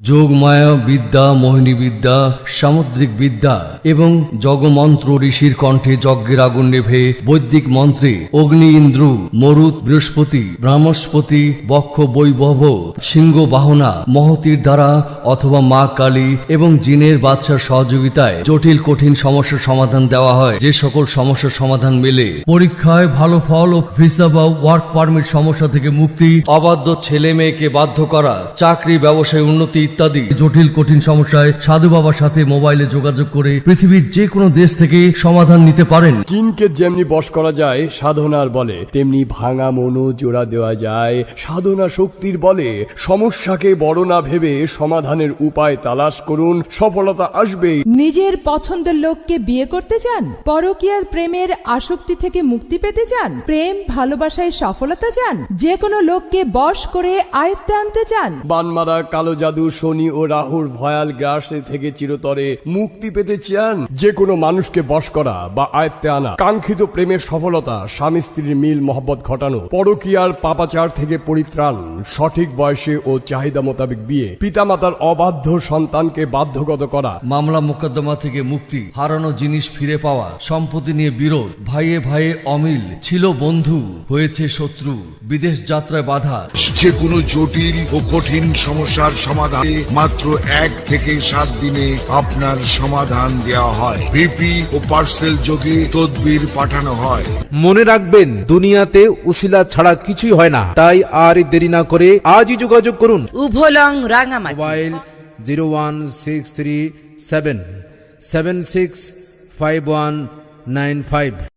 যোগমায়া বিদ্যা, মোহিনী বিদ্যা, সামুদ্রিক বিদ্যা এবং জগমন্ত্র ঋষির কণ্ঠে যজ্ঞের আগুন নেভে বৈদিক মন্ত্রে অগ্নি ইন্দ্র মরুত বৃহস্পতি ব্রাহ্মস্পতি বক্ষ বৈভব, সিংহ বাহনা, মহতির দ্বারা অথবা মা কালী এবং জিনের বাদশার সহযোগিতায় জটিল কঠিন সমস্যার সমাধান দেওয়া হয়। যে সকল সমস্যার সমাধান মেলে। পরীক্ষায় ভালো ফল ও ভিসা বা ওয়ার্ক পারমিট সমস্যা থেকে মুক্তি, অবাধ্য ছেলে মেয়েকে বাধ্য করা, চাকরি, ব্যবসায় উন্নতি ইত্যাদি। জটিল কঠিন সমস্যায় সাধু বাবার সাথে মোবাইলে যোগাযোগ করে পৃথিবীর যে কোনো দেশ থেকে সমাধান নিতে পারেন। জিনকে যেমনি বশ করা যায় সাধনার বলে তেমনি ভাঙা মনো জোড়া দেওয়া যায়। সাধনা শক্তির বলে সমস্যাকে বড় না ভেবে সমাধানের উপায় তালাশ করুন সফলতা আসবেই নিজের পছন্দের লোককে বিয়ে করতে চান পরকীয়ার প্রেমের আসক্তি থেকে মুক্তি পেতে চান প্রেম ভালোবাসায় সফলতা চান যে কোনো লোককে বশ করে আয়ত্তে আনতে চান। বানমারা কালো জাদু শনি ও রাহুর ভয়াল গ্রাসে থেকে চিরতরে মুক্তি পেতে চান যে কোনো মানুষকে বশ করা বা আয়ত্তে আনা, কাঙ্ক্ষিত প্রেমের সফলতা, স্বামী স্ত্রীর মিল মহব্বত ঘটানো, পরকীয়ার পাপাচার থেকে পরিত্রাণ, সঠিক বয়সে ও চাহিদা মোতাবেক বিয়ে, পিতামাতার অবাধ্য সন্তানকে বাধ্যগত করা। মামলা মোকদ্দমা থেকে মুক্তি, হারানো জিনিস ফিরে পাওয়া, সম্পত্তি নিয়ে বিরোধ, ভাইয়ে ভাইয়ে অমিল, ছিল বন্ধু, হয়েছে শত্রু, বিদেশ যাত্রায় বাধা। যে কোনো জটিল ও কঠিন সমস্যার সমাধানে মাত্র এক থেকে সাত দিনে আপনার সমাধান দেওয়া হয়। বিপি ও পার্সেল যোগে তদবির পাঠানো হয়। মনে রাখবেন দুনিয়াতে উসিলা ছাড়া কিছুই হয় না। তাই আর দেরি না করে আজই যোগাযোগ করুন। Ubhalong Rangamati. Mobile zero one six three seven seven six five one nine five.